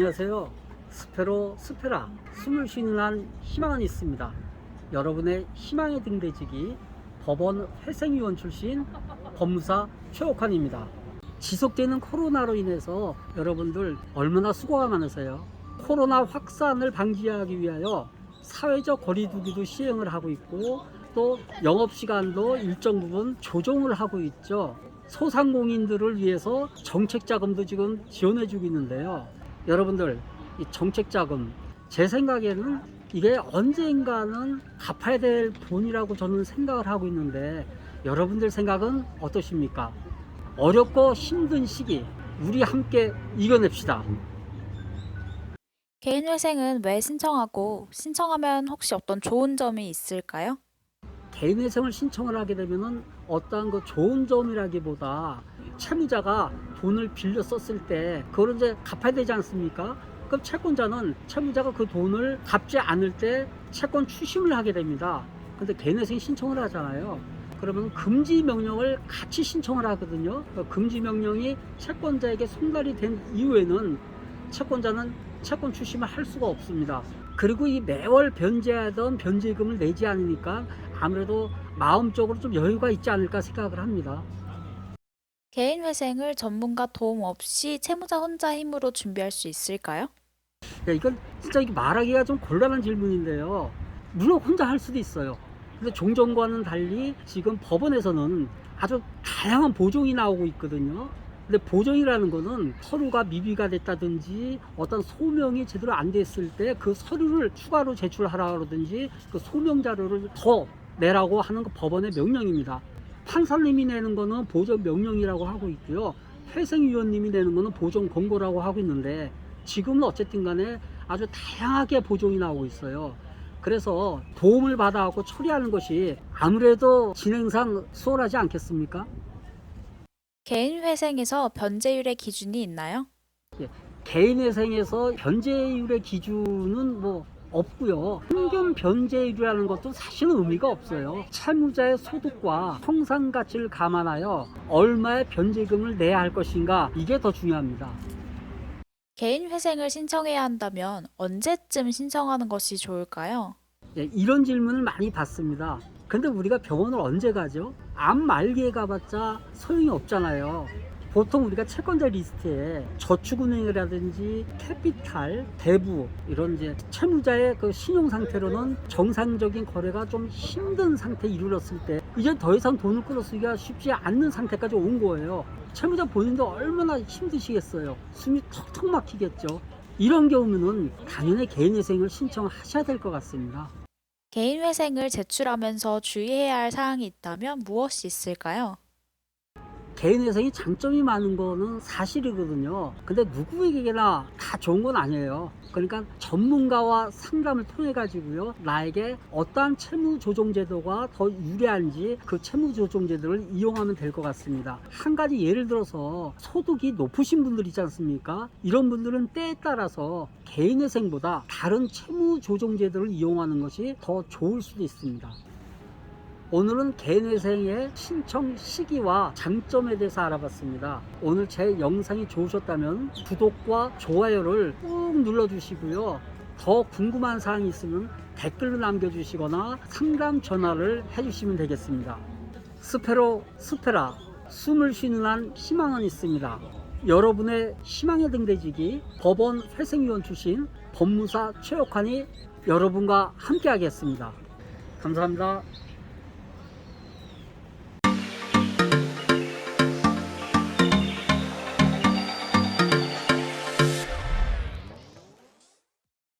안녕하세요. 스페로 스페라 숨을 쉬는 한 희망은 있습니다. 여러분의 희망의 등대지기 법원 회생위원 출신 법무사 최옥환입니다. 지속되는 코로나로 인해서 여러분들 얼마나 수고가 많으세요. 코로나 확산을 방지하기 위하여 사회적 거리두기도 시행을 하고 있고 또 영업 시간도 일정 부분 조정을 하고 있죠. 소상공인들을 위해서 정책 자금도 지금 지원해 주고 있는데요. 여러분들 이 정책 자금 제 생각에는 이게 언젠가는 갚아야 될 돈이라고 저는 생각을 하고 있는데 여러분들 생각은 어떠십니까? 어렵고 힘든 시기 우리 함께 이겨냅시다. 개인회생은 왜 신청하고 신청하면 혹시 어떤 좋은 점이 있을까요? 개인회생을 신청을 하게 되면은 어떠한 그 좋은 점이라기보다 채무자가 돈을 빌려 썼을 때 그걸 이제 갚아야 되지 않습니까? 그럼 채권자는 채무자가 그 돈을 갚지 않을 때 채권 추심을 하게 됩니다. 근데 개인회생 신청을 하잖아요. 그러면 금지 명령을 같이 신청을 하거든요. 그 금지 명령이 채권자에게 송달이 된 이후에는 채권자는 채권 추심을 할 수가 없습니다. 그리고 이 매월 변제하던 변제금을 내지 않으니까 아무래도 마음적으로 좀 여유가 있지 않을까 생각을 합니다. 개인 회생을 전문가 도움 없이 채무자 혼자 힘으로 준비할 수 있을까요? 야, 이건 진짜 이게 말하기가 좀 곤란한 질문인데요. 물론 혼자 할 수도 있어요. 근데 종전과는 달리 지금 법원에서는 아주 다양한 보종이 나오고 있거든요. 근데 보정이라는 거는 서류가 미비가 됐다든지 어떤 소명이 제대로 안 됐을 때 그 서류를 추가로 제출하라 그러든지 그 소명 자료를 더 내라고 하는 거 법원의 명령입니다. 판사님이 내는 거는 보정 명령이라고 하고 있고요. 회생위원님이 내는 거는 보정 권고라고 하고 있는데 지금은 어쨌든 간에 아주 다양하게 보정이 나오고 있어요. 그래서 도움을 받아갖고 처리하는 것이 아무래도 진행상 수월하지 않겠습니까? 개인 회생에서 변제율의 기준이 있나요? 개인 회생에서 변제율의 기준은 뭐 없고요. 평균 변제율이라는 것도 사실은 의미가 없어요. 채무자의 소득과 형상 가치를 감안하여 얼마의 변제금을 내야 할 것인가 이게 더 중요합니다. 개인 회생을 신청해야 한다면 언제쯤 신청하는 것이 좋을까요? 예, 이런 질문을 많이 받습니다. 근데 우리가 병원을 언제 가죠? 암 말기에 가봤자 소용이 없잖아요. 보통 우리가 채권자 리스트에 저축은행이라든지 캐피탈, 대부 이런 이제 채무자의 그 신용 상태로는 정상적인 거래가 좀 힘든 상태에 이르렀을 때 이제 더 이상 돈을 끌어쓰기가 쉽지 않는 상태까지 온 거예요. 채무자 본인도 얼마나 힘드시겠어요. 숨이 턱턱 막히겠죠. 이런 경우는 당연히 개인회생을 신청하셔야 될 것 같습니다. 개인회생을 제출하면서 주의해야 할 사항이 있다면 무엇이 있을까요? 개인회생이 장점이 많은 거는 사실이거든요. 근데 누구에게나 다 좋은 건 아니에요. 그러니까 전문가와 상담을 통해 가지고요. 나에게 어떠한 채무 조정 제도가 더 유리한지 그 채무 조정 제도를 이용하면 될 것 같습니다. 한 가지 예를 들어서 소득이 높으신 분들 있지 않습니까? 이런 분들은 때에 따라서 개인회생보다 다른 채무 조정 제도를 이용하는 것이 더 좋을 수도 있습니다. 오늘은 개인회생의 신청 시기와 장점에 대해서 알아봤습니다. 오늘 제 영상이 좋으셨다면 구독과 좋아요를 꾹 눌러주시고요. 더 궁금한 사항이 있으면 댓글로 남겨주시거나 상담 전화를 해주시면 되겠습니다. 스페로 스페라 숨을 쉬는 한 희망은 있습니다. 여러분의 희망의 등대지기 법원 회생위원 출신 법무사 최옥환이 여러분과 함께하겠습니다. 감사합니다.